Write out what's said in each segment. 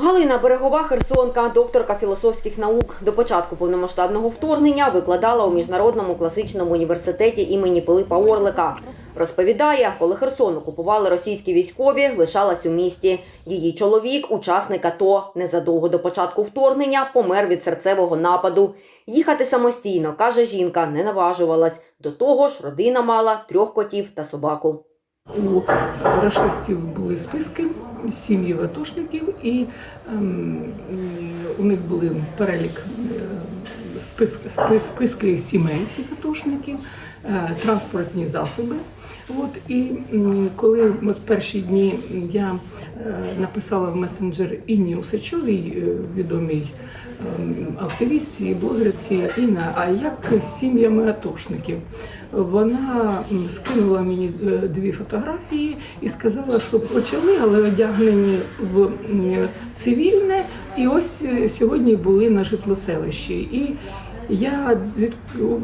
Галина Берегова, херсонка, докторка філософських наук. До початку повномасштабного вторгнення викладала у міжнародному класичному університеті імені Пилипа Орлика. Розповідає, коли Херсон окупували російські військові, лишалась у місті. Її чоловік, учасник АТО, незадовго до початку вторгнення помер від серцевого нападу. Їхати самостійно, каже жінка, не наважувалась. До того ж, родина мала трьох котів та собаку. У рашистів були списки сім'ї атошників, і ем, у них були перелік е, спис, спис, списки сімей цих атошників, е, транспортні засоби. От, і коли от перші дні я е, написала в месенджер Інні Усачовій, відомій активістці, блогерці Інна, а як сім'ями атошників? Вона скинула мені е, дві фотографії і сказала, що почали, але одягнені в цивільне, і ось е, сьогодні були на житлоселищі. І я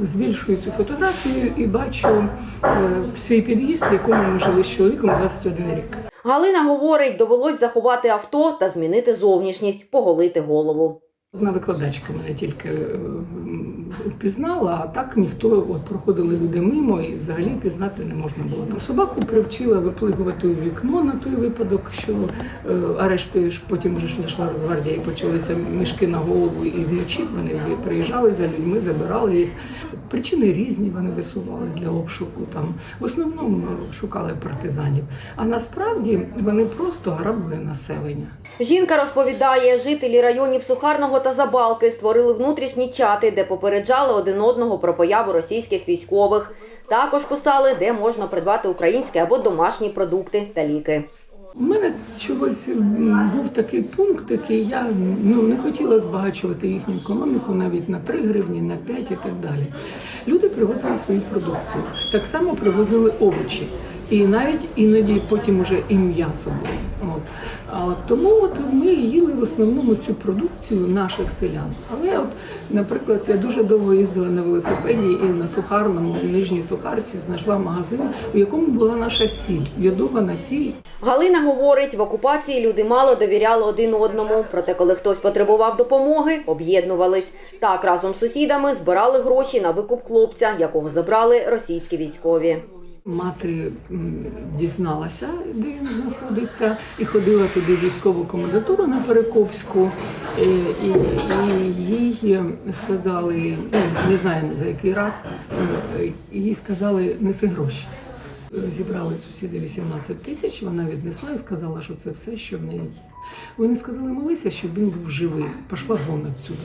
збільшую цю фотографію і бачу е, свій під'їзд, в якому ми жили з чоловіком 21 рік. Галина говорить, довелось заховати авто та змінити зовнішність, поголити голову. Одна викладачка мене тільки впізнала, а так ніхто от проходили люди мимо і взагалі пізнати не можна було. Там собаку привчила виплигувати у вікно на той випадок, що е, арештуєш, потім вже знайшла Росгвардія і почалися мішки на голову, і вночі вони приїжджали за людьми, забирали їх. Причини різні вони висували для обшуку. Там в основному шукали партизанів. А насправді вони просто грабили населення. Жінка розповідає, жителі районів Сухарного та Забалки створили внутрішні чати, де попереджали один одного про появу російських військових. Також писали, де можна придбати українські або домашні продукти та ліки. У мене чогось був такий пункт, який я ну, не хотіла збагачувати їхню економіку навіть на 3 гривні, на 5 і так далі. Люди привозили свою продукцію. Так само привозили овочі. І навіть іноді потім уже і м'ясо було. От. А тому от ми їли в основному цю продукцію наших селян. Але от, наприклад, я дуже довго їздила на велосипеді і на сухарному, в Нижній Сухарці знайшла магазин, у якому була наша сіль, йодована сіль. Галина говорить, в окупації люди мало довіряли один одному. Проте, коли хтось потребував допомоги, об'єднувались. Так разом з сусідами збирали гроші на викуп хлопця, якого забрали російські військові. Мати дізналася, де він знаходиться, і ходила туди в військову комендатуру на Перекопську, і, і, і їй сказали, ну, не знаю за який раз, е, їй сказали, неси гроші. Зібрали сусіди 18 тисяч, вона віднесла і сказала, що це все, що в неї є. Вони сказали, молися, щоб він був живий, пішла вон відсюди.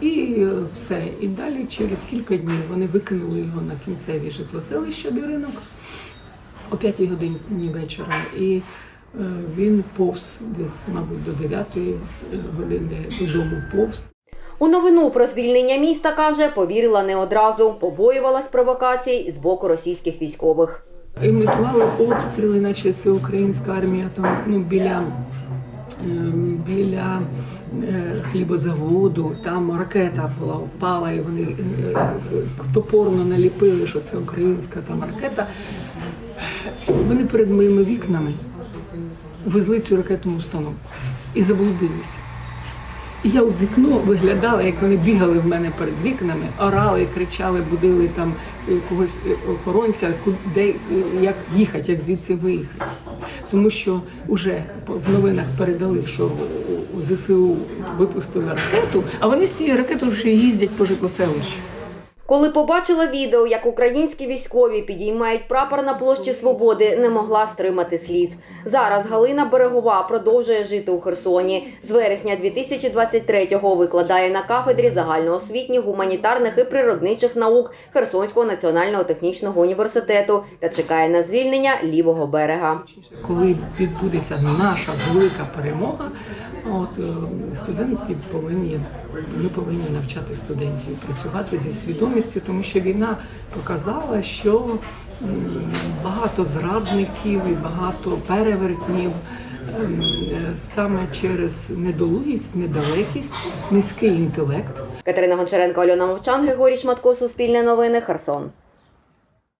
І е, все. І далі через кілька днів вони викинули його на кінцеві житлоселища Біринок о 5 годині вечора. І е, він повз десь, мабуть, до 9 години додому повз. У новину про звільнення міста каже, повірила не одразу, побоювалась провокацій з боку російських військових. Імітували обстріли, наче це українська армія там ну, біля, ем, біля е, хлібозаводу. Там ракета була впала, і вони е, топорно наліпили, що це українська там ракета. Вони перед моїми вікнами везли цю ракетну установку і заблудилися. І я у вікно виглядала, як вони бігали в мене перед вікнами, орали, кричали, будили там е, когось е, охоронця, куди як їхати, як звідси виїхати. Тому що вже в новинах передали, що ЗСУ випустили ракету, а вони з цією ракетою вже їздять по житлоселищу. Коли побачила відео, як українські військові підіймають прапор на площі Свободи, не могла стримати сліз. Зараз Галина Берегова продовжує жити у Херсоні. З вересня 2023-го викладає на кафедрі загальноосвітніх, гуманітарних і природничих наук Херсонського національного технічного університету та чекає на звільнення лівого берега. Коли відбудеться наша велика перемога, от е, студенти повинні ми повинні навчати студентів працювати зі свідомістю, тому що війна показала, що багато зрадників і багато перевертнів. ем, Саме через недолугість, недалекість, низький інтелект Катерина Гончаренко, Альона Мовчан, Григорій Шматко, Суспільне новини, Херсон.